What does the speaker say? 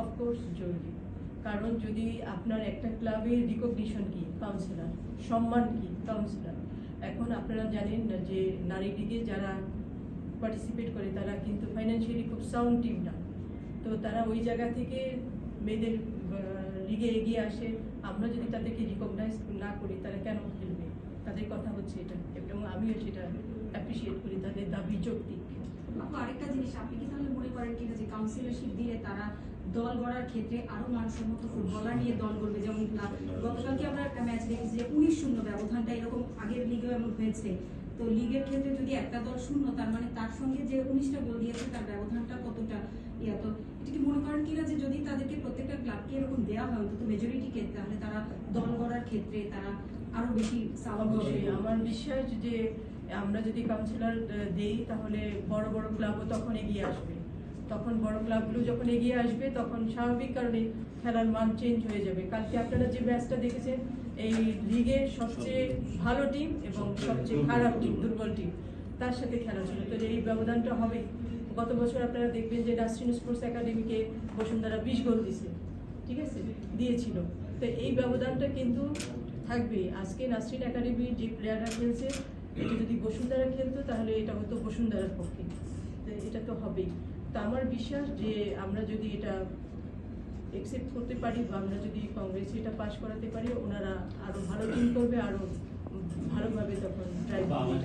Of course জরুরি। কারণ যদি আপনার একটা ক্লাবের রিকগনিশন কি? কাউন্সিলর সম্মান কি? কাউন্সিলর এখন আপনারা জানেন না যে নারী লিগে যারা পার্টিসিপেট করে, তারা কিন্তু ফাইন্যান্সিয়ালি খুব সাউন্ড টিম না। তো তারা ওই জায়গা থেকে মেয়েদের লিগে এগিয়ে আসে। আমরা যদি তাদেরকে রিকগনাইজ না করি, তারা কেন খেলবে? তাদের কথা হচ্ছে এটা। এবং আমিও সেটা অ্যাপ্রিসিয়েট করি, তাদের দাবি যৌক্তিক আরেকটা জিনিস আপনি কি তাহলে মনে করেন কিনা যে কাউন্সিলরশিপ দিলে তারা দল গড়ার ক্ষেত্রে আরও মানসম্মত ফুটবলার নিয়ে দল গড়বে? যেমন গতকালকে আমরা একটা ম্যাচ দেখেছি যে উনিশ শূন্য ব্যবধানটা এরকম আগের লিগেও এমন হয়েছে। তো লিগের ক্ষেত্রে যদি একটা দল শূন্য তার মানে তার সঙ্গে যে উনিশটা গোল দিয়েছে তার ব্যবধানটা কতটা ইয়া? তো এটা কি মনে করেন কিনা যে যদি তাদেরকে প্রত্যেকটা ক্লাবকে এরকম দেওয়া হয় অন্তত মেজরিটিকে তাহলে তারা দল গড়ার ক্ষেত্রে তারা আরও বেশি হবে? আমার বিশ্বাস যে আমরা যদি কাউন্সিলর দেই তাহলে বড় বড় ক্লাবও তখন এগিয়ে আসবে। তখন বড় ক্লাবগুলো যখন এগিয়ে আসবে তখন স্বাভাবিক কারণে খেলার মান চেঞ্জ হয়ে যাবে। কালকে আপনারা যে ম্যাচটা দেখেছেন এই লিগে সবচেয়ে ভালো টিম এবং সবচেয়ে খারাপ টিম দুর্বল টিম তার সাথে খেলা ছিল। তো এই ব্যবধানটা হবে। গত বছর আপনারা দেখবেন যে নাসরিন স্পোর্টস একাডেমিকে বসুন্ধরা বিশ গোল দিছে। ঠিক আছে? দিয়েছিল। তো এই ব্যবধানটা কিন্তু থাকবে আজকে নাসরিন একাডেমির যে প্লেয়াররা খেলছে বসুন্ধরা খেলতো তাহলে এটা হতো বসুন্ধরার পক্ষে। এটা তো হবেই। তো আমার বিশ্বাস যে আমরা যদি এটা একসেপ্ট করতে পারি বা আমরা যদি কংগ্রেস এটা পাশ করাতে পারি ওনারা আরও ভালো দিন করবে আরও ভালোভাবে তখন ট্রাই করবে।